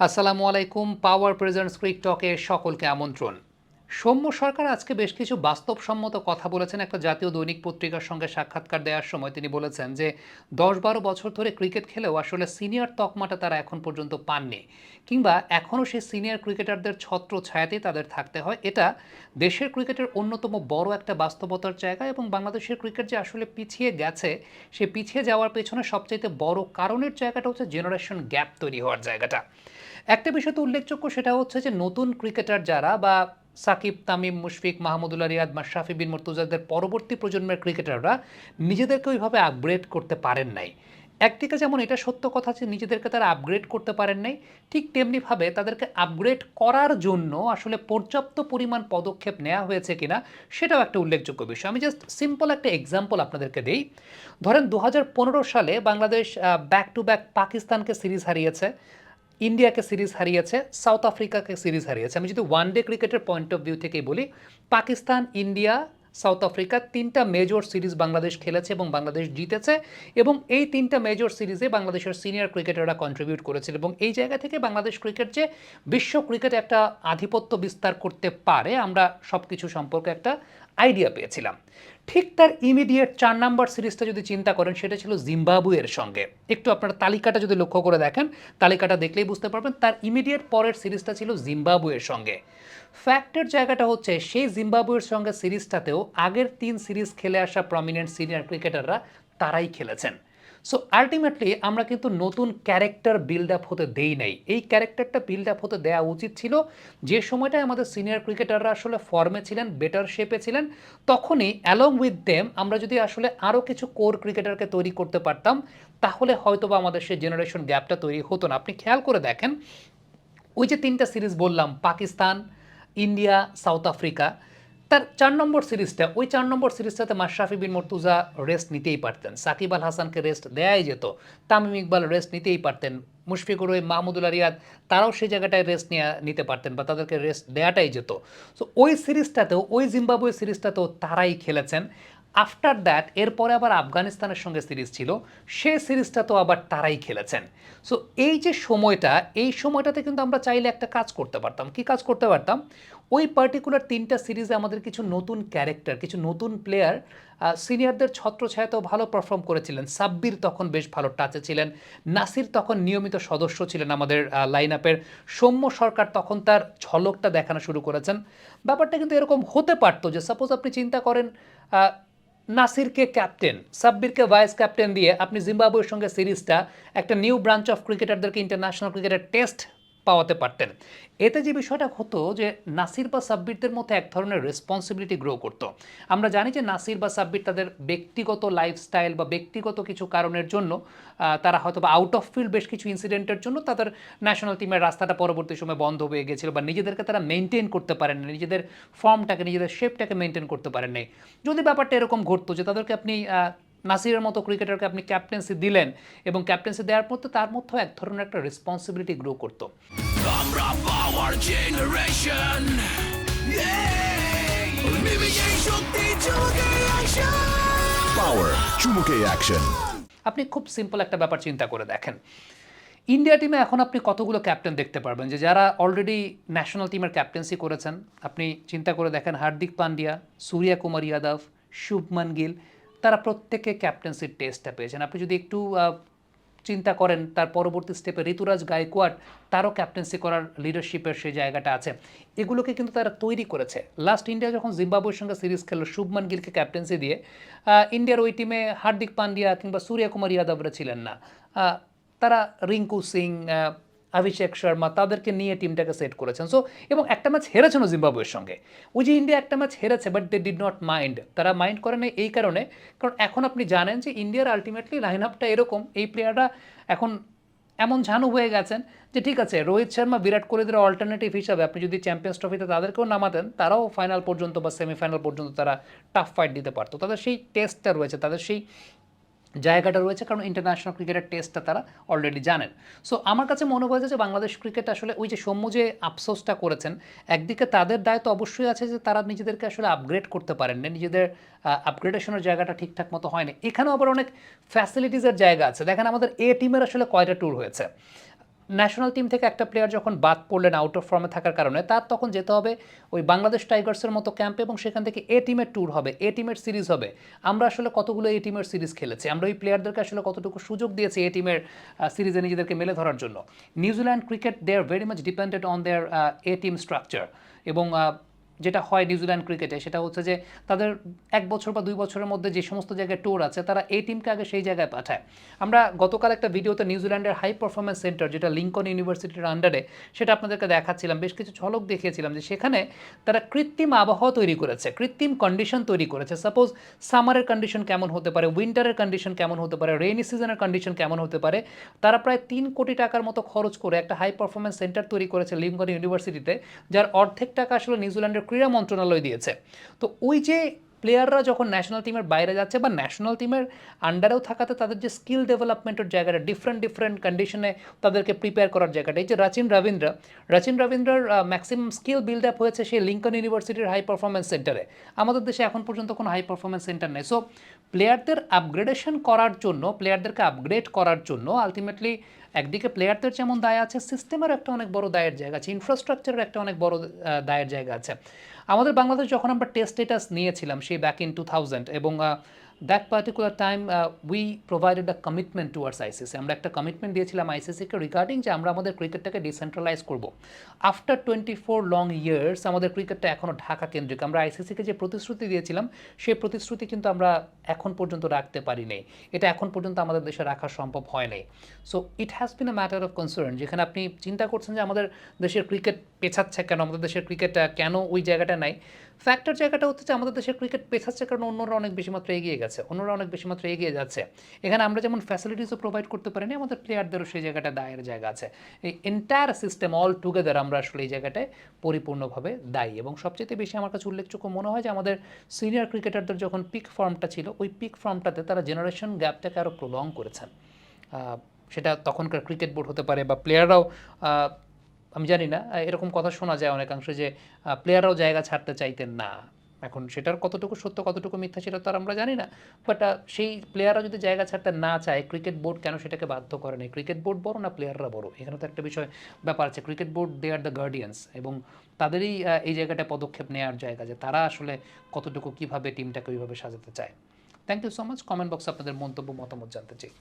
আসসালামু আলাইকুম পাওয়ার প্রেজেন্টস ক্রিক টকে সকলকে আমন্ত্রণ। সৌম্য সরকার আজকে বেশ কিছু বাস্তবসম্মত কথা বলেছেন। একটা জাতীয় দৈনিক পত্রিকার সঙ্গে সাক্ষাৎকার দেওয়ার সময় তিনি বলেছেন যে দশ বারো বছর ধরে ক্রিকেট খেলেও আসলে সিনিয়র তকমাটা তারা এখন পর্যন্ত পাননি কিংবা এখনও সেই সিনিয়র ক্রিকেটারদের ছত্র ছায়াতেই তাদের থাকতে হয়। এটা দেশের ক্রিকেটের অন্যতম বড় একটা বাস্তবতার জায়গা এবং বাংলাদেশের ক্রিকেট যে আসলে পিছিয়ে গেছে, সে পিছিয়ে যাওয়ার পেছনে সবচাইতে বড় কারণের জায়গাটা হচ্ছে জেনারেশন গ্যাপ তৈরি হওয়ার জায়গাটা। একটা বিষয় তো উল্লেখযোগ্য, সেটা হচ্ছে যে নতুন ক্রিকেটার যারা বা সাকিব, তামিম, মুশফিক, মাহমুদুল্লাহ, রিয়াদ, মাশরাফি বিন মুর্তুজাদের পরবর্তী প্রজন্মের ক্রিকেটাররা নিজেদেরকে ওইভাবে আপগ্রেড করতে পারেন নাই। একদিকে যেমন এটা সত্য কথা যে নিজেদেরকে তারা আপগ্রেড করতে পারেন নাই, ঠিক তেমনিভাবে তাদেরকে আপগ্রেড করার জন্য আসলে পর্যাপ্ত পরিমাণ পদক্ষেপ নেওয়া হয়েছে কিনা সেটাও একটা উল্লেখযোগ্য বিষয়। আমি জাস্ট সিম্পল একটা এক্সাম্পল আপনাদেরকে দিই। ধরেন দু হাজার পনেরো সালে বাংলাদেশ ব্যাক টু ব্যাক পাকিস্তানকে সিরিজ হারিয়েছে। ইন্ডিয়াকে সিরিজ হারিয়েছে, সাউথ আফ্রিকাকে সিরিজ হারিয়েছে। আমি যদি ওয়ান ডে ক্রিকেটের পয়েন্ট অফ ভিউ থেকেই বলি, পাকিস্তান, ইন্ডিয়া, সাউথ আফ্রিকা তিনটা মেজর সিরিজ বাংলাদেশ খেলেছে এবং বাংলাদেশ জিতেছে এবং এই তিনটা মেজর সিরিজে বাংলাদেশের সিনিয়র ক্রিকেটাররা কন্ট্রিবিউট করেছিল এবং এই জায়গা থেকে বাংলাদেশ ক্রিকেট যে বিশ্ব ক্রিকেটে একটা আধিপত্য বিস্তার করতে পারে, আমরা সব কিছু সম্পর্কে একটা আইডিয়া পেয়েছিলাম। ঠিক তার ইমিডিয়েট চার নাম্বার সিরিজটা যদি চিন্তা করেন, সেটা ছিল জিম্বাবুয়ের সঙ্গে। একটু আপনার তালিকাটা যদি লক্ষ্য করে দেখেন, তালিকাটা দেখলেই বুঝতে পারবেন, তার ইমিডিয়েট পরের সিরিজটা ছিল জিম্বাবুয়ের সঙ্গে। ফ্যাক্টের জায়গাটা হচ্ছে, সেই জিম্বাবুয়ের সঙ্গে সিরিজটাতেও আগের তিন সিরিজ খেলে আসা প্রমিনেন্ট সিনিয়র ক্রিকেটাররা তারাই খেলেছেন। সো আলটিমেটলি আমরা কিন্তু নতুন ক্যারেক্টার বিল্ড আপ হতে দেই নাই। এই ক্যারেক্টারটা বিল্ড আপ হতে দেওয়া উচিত ছিল যে সময়টায় আমাদের সিনিয়র ক্রিকেটাররা আসলে ফর্মে ছিলেন বেটার শেপে ছিলেন, তখনই অ্যালং উইথ দেম আমরা যদি আসলে আরও কিছু কোর ক্রিকেটারকে তৈরি করতে পারতাম, তাহলে হয়তো বা আমাদের সেই জেনারেশন গ্যাপটা তৈরি হতো না। আপনি খেয়াল করে দেখেন, ওই যে তিনটা সিরিজ বললাম, পাকিস্তান, ইন্ডিয়া, সাউথ আফ্রিকা তার চার নম্বর সিরিজটা, ওই চার নম্বর সিরিজটাতে মাশরাফি বিন মর্তুজা রেস্ট নিতেই পারতেন। সাকিব আল হাসানকে রেস্ট দেয়াই যেত, তামিম ইকবাল রেস্ট নিতেই পারতেন। মুশফিকুর রহিম, মাহমুদুল রিয়াদ তারাও সেই জায়গাটায় রেস্ট নিয়ে, নিতে পারতেন বা তাদেরকে রেস্ট দেওয়াটাই যেত। সো ওই সিরিজটাতেও, ওই জিম্বাবুয়ে সিরিজটাতেও তারাই খেলেছেন। আফটার দ্যাট এরপরে আবার আফগানিস্তানের সঙ্গে সিরিজ ছিল। সে সিরিজটা তো আবার তারাই খেলেছেন। সো এই যে সময়টা, এই সময়টাতে কিন্তু আমরা চাইলে একটা কাজ করতে পারতাম। কি কাজ করতে পারতাম? ওই পার্টিকুলার তিনটা সিরিজে আমাদের কিছু নতুন ক্যারেক্টার কিছু নতুন প্লেয়ার সিনিয়রদের ছত্রছায়াতেও ভালো পারফর্ম করেছিলেন। সাব্বির তখন বেশ ভালো টাচে ছিলেন। নাসির তখন নিয়মিত সদস্য ছিলেন আমাদের লাইন আপের সৌম্য সরকার তখন তার ঝলকটা দেখানো শুরু করেছেন। ব্যাপারটা কিন্তু এরকম হতে পারতো যে সাপোজ আপনি চিন্তা করেন নাসিরকে ক্যাপ্টেন সাব্বিরকে ভাইস ক্যাপ্টেন দিয়ে আপনি জিম্বাবুয়ের সঙ্গে সিরিজটা একটা নিউ ব্রাঞ্চ অফ ক্রিকেটারদেরকে ইন্টারন্যাশনাল ক্রিকেটের টেস্ট পাওয়াতে পারতেন। এতে যে বিষয়টা হতো যে নাসির বা সাব্বিরদের মধ্যে এক ধরনের রেসপন্সিবিলিটি গ্রো করতো। আমরা জানি যে নাসির বা সাব্বির তাদের ব্যক্তিগত লাইফস্টাইল বা ব্যক্তিগত কিছু কারণের জন্য তারা হয়তো বা আউট অফ ফিল্ড বেশ কিছু ইনসিডেন্টের জন্য তাদের ন্যাশনাল টিমের রাস্তাটা পরবর্তী সময় বন্ধ হয়ে গেছিল বা নিজেদেরকে তারা মেনটেন করতে পারেন না নিজেদের ফর্মটাকে নিজেদের শেপটাকে মেনটেন করতে পারেন নাই যদি ব্যাপারটা এরকম ঘটতো যে তাদেরকে আপনি নাসিরের মতো ক্রিকেটারকে আপনি ক্যাপ্টেন্সি দিলেন এবং ক্যাপ্টেন্সি দেওয়ার পর তার মধ্যেও এক ধরনের একটা রেসপন্সিবিলিটি গ্রো করতো। আমরা পাওয়ার জেনারেশন শক্তি Power চুমুকে অ্যাকশন আপনি খুব সিম্পল একটা ব্যাপার চিন্তা করে দেখেন। ইন্ডিয়া টিমে এখন আপনি কতগুলো ক্যাপ্টেন দেখতে পারবেন? যে যারা অলরেডি ন্যাশনাল টিমের ক্যাপ্টেন্সি করেছেন আপনি চিন্তা করে দেখেন হার্দিক পান্ডিয়া সূর্যা কুমার যাদব শুভমান গিল তারা প্রত্যেকে ক্যাপ্টেন্সির টেস্টটা পেয়েছেন। আপনি যদি একটু চিন্তা করেন, তার পরবর্তী স্টেপে ঋতুরাজ গায়কোয়াড তারও ক্যাপ্টেন্সি করার লিডারশিপের সেই জায়গাটা আছে। এগুলোকে কিন্তু তারা তৈরি করেছে। লাস্ট ইন্ডিয়া যখন জিম্বাবুয়ের সঙ্গে সিরিজ খেললো শুভমান গিলকে ক্যাপ্টেন্সি দিয়ে ইন্ডিয়ার ওই টিমে হার্দিক পান্ডিয়া কিংবা সূর্যকুমার ইয়াদবরা ছিলেন না। তারা রিঙ্কু সিং অভিষেক শর্মা তাদেরকে নিয়ে টিমটাকে সেট করেছেন। সো এবং একটা ম্যাচ হেরেছেন জিম্বাবুয়ের সঙ্গে। ওই যে ইন্ডিয়া একটা ম্যাচ হেরেছে but they did not mind তারা মাইন্ড করে না এই কারণে। কারণ এখন আপনি জানেন যে ইন্ডিয়ার আলটিমেটলি লাইন আপটা এরকম। এই প্লেয়াররা এখন এমন ঝানু হয়ে গেছেন যে ঠিক আছে, রোহিত শর্মা, বিরাট কোহলিদের অল্টারনেটিভ হিসাবে আপনি যদি চ্যাম্পিয়ন্স ট্রফিতে তাদেরকেও নামাতেন, তারাও ফাইনাল পর্যন্ত বা সেমিফাইনাল পর্যন্ত তারা টাফ ফাইট দিতে পারতো। তাদের সেই টেস্টটা রয়েছে, তাদের সেই জায়গাটা রয়েছে, কারণ ইন্টারন্যাশনাল ক্রিকেটের টেস্টটা তারা অলরেডি জানেন। সো আমার কাছে মনে হয়েছে যে বাংলাদেশ ক্রিকেট আসলে ওই যে সৌম্য যে আফসোসটা করেছেন, একদিকে তাদের দায় তো অবশ্যই আছে যে তারা নিজেদেরকে আসলে আপগ্রেড করতে পারেননি, নিজেদের আপগ্রেডেশনের জায়গাটা ঠিকঠাক মতো হয়নি। এখানেও আবার অনেক ফ্যাসিলিটিসের জায়গা আছে। দেখেন আমাদের এ টিমের আসলে কয়টা ট্যুর হয়েছে? ন্যাশনাল টিম থেকে একটা প্লেয়ার যখন বাদ পড়লেন আউট অফ ফর্মে থাকার কারণে, তার তখন যেতে হবে ওই বাংলাদেশ টাইগার্সের মতো ক্যাম্পে এবং সেখান থেকে এ টিমের ট্যুর হবে এ টিমের সিরিজ হবে। আমরা আসলে কতগুলো এ টিমের সিরিজ খেলেছি, আমরা ওই প্লেয়ারদেরকে আসলে কতটুকু সুযোগ দিয়েছি এ টিমের সিরিজে নিজেদেরকে মেলে ধরার জন্য। New Zealand cricket they are very much depended on their a team structure এবং যেটা হয় নিউজিল্যান্ড ক্রিকেটে সেটা হচ্ছে যে তাদের এক বছর বা দুই বছরের মধ্যে যে সমস্ত জায়গায় ট্যুর আছে, তারা এই টিমকে আগে সেই জায়গায় পাঠায়। আমরা গতকাল একটা ভিডিওতে নিউজিল্যান্ডের হাই পারফরমেন্স সেন্টার যেটা লিঙ্কন ইউনিভার্সিটির আন্ডারে সেটা আপনাদেরকে দেখাচ্ছিলাম, বেশ কিছু ঝলক দেখিয়েছিলাম যে সেখানে তারা কৃত্রিম আবহাওয়া তৈরি করেছে, কৃত্রিম কন্ডিশন তৈরি করেছে। সাপোজ সামারের কন্ডিশন কেমন হতে পারে উইন্টারের কন্ডিশন কেমন হতে পারে রেইনি সিজনের কন্ডিশন কেমন হতে পারে, তারা প্রায় তিন কোটি টাকার মতো খরচ করে একটা হাই পারফরমেন্স সেন্টার তৈরি করেছে লিঙ্কন ইউনিভার্সিটিতে যার অর্ধেক টাকা আসলে নিউজিল্যান্ডের ক্রীড়া মন্ত্রণালয় দিয়েছে। তো ওই যে প্লেয়াররা যখন ন্যাশনাল টিমের বাইরে যাচ্ছে বা ন্যাশনাল টিমের আন্ডারেও থাকাতে তাদের যে স্কিল ডেভেলপমেন্টের জায়গাটা ডিফারেন্ট ডিফারেন্ট কন্ডিশনে তাদেরকে প্রিপেয়ার করার জায়গাটা। এই যে রাচিন রবীন্দ্র রাচিন রবীন্দ্রর ম্যাক্সিমাম স্কিল বিল্ড আপ হয়েছে সেই লিঙ্কন ইউনিভার্সিটির হাই পারফরমেন্স সেন্টারে আমাদের দেশে এখন পর্যন্ত কোনো হাই পারফরমেন্স সেন্টার নেই। সো প্লেয়ারদের আপগ্রেডেশন করার জন্য প্লেয়ারদেরকে আপগ্রেড করার জন্য আলটিমেটলি একদিকে প্লেয়ারদের যেমন দায় আছে সিস্টেমের একটা অনেক বড় দায়ের জায়গা আছে ইনফ্রাস্ট্রাকচারের একটা অনেক বড় দায়ের জায়গা আছে। আমাদের বাংলাদেশ যখন আমরা টেস্ট স্টেটাস নিয়েছিলাম সেই ব্যাক ইন টু থাউজেন্ড এবং that particular time we provided a commitment towards ICC আমরা একটা কমিটমেন্ট দিয়েছিলাম আইসিসিকে রিগার্ডিং যে আমরা আমাদের ক্রিকেটটাকে ডিসেন্ট্রালাইজ করব। After twenty four long years আমাদের ক্রিকেটটা এখনও ঢাকা কেন্দ্রিক। আমরা আইসিসিকে যে প্রতিশ্রুতি দিয়েছিলাম সেই প্রতিশ্রুতি কিন্তু আমরা এখন পর্যন্ত রাখতে পারি নাই। এটা এখন পর্যন্ত আমাদের দেশে রাখা সম্ভব হয় নাই। So it has been a matter of concern যেখানে আপনি চিন্তা করছেন যে আমাদের দেশের ক্রিকেট পেছাচ্ছে কেন? আমাদের দেশের ক্রিকেট কেন ওই জায়গাটা নাই? ফ্যাক্টর জায়গাটা হচ্ছে আমাদের দেশের ক্রিকেট পেছাচ্ছে কারণ অন্যরা অনেক বেশি মাত্রায় এগিয়ে গেছে। অন্যরা অনেক বেশি মাত্রায় এগিয়ে যাচ্ছে। এখানে আমরা যেমন ফ্যাসিলিটিসও প্রোভাইড করতে পারিনি, আমাদের প্লেয়ারদেরও সেই জায়গাটা দায়ের জায়গা আছে। এই এন্টায়ার সিস্টেম অল টুগেদার আমরা আসলে এই জায়গাটায় পরিপূর্ণভাবে দায়ী। এবং সবচেয়ে বেশি আমার কাছে উল্লেখযোগ্য মনে হয় যে আমাদের সিনিয়র ক্রিকেটারদের যখন পিক ফর্মটা ছিল, ওই পিক ফর্মটাতে তারা জেনারেশন গ্যাপটাকে আরও প্রলং করেছেন। সেটা তখনকার ক্রিকেট বোর্ড হতে পারে বা প্লেয়াররাও আমি জানি না এরকম কথা শোনা যায় অনেকাংশে যে প্লেয়াররাও জায়গা ছাড়তে চাইতেন না। এখন সেটার কতটুকু সত্য, কতটুকু মিথ্যা সেটা তো আর আমরা জানি না। বাট সেই প্লেয়াররা যদি জায়গা ছাড়তে না চায় ক্রিকেট বোর্ড কেন সেটাকে বাধ্য করে না ক্রিকেট বোর্ড বড় না প্লেয়াররা বড়? এখানে তো একটা বিষয়, ব্যাপার আছে। Cricket board they are the guardians এবং তাদেরই এই জায়গাটা পদক্ষেপ নেওয়ার জায়গা যে, তারা আসলে কতটুকু, কীভাবে টিমটাকে ওইভাবে সাজাতে চায়। Thank you so much comment বক্সে আপনাদের মন্তব্য, মতামত জানতে চাই।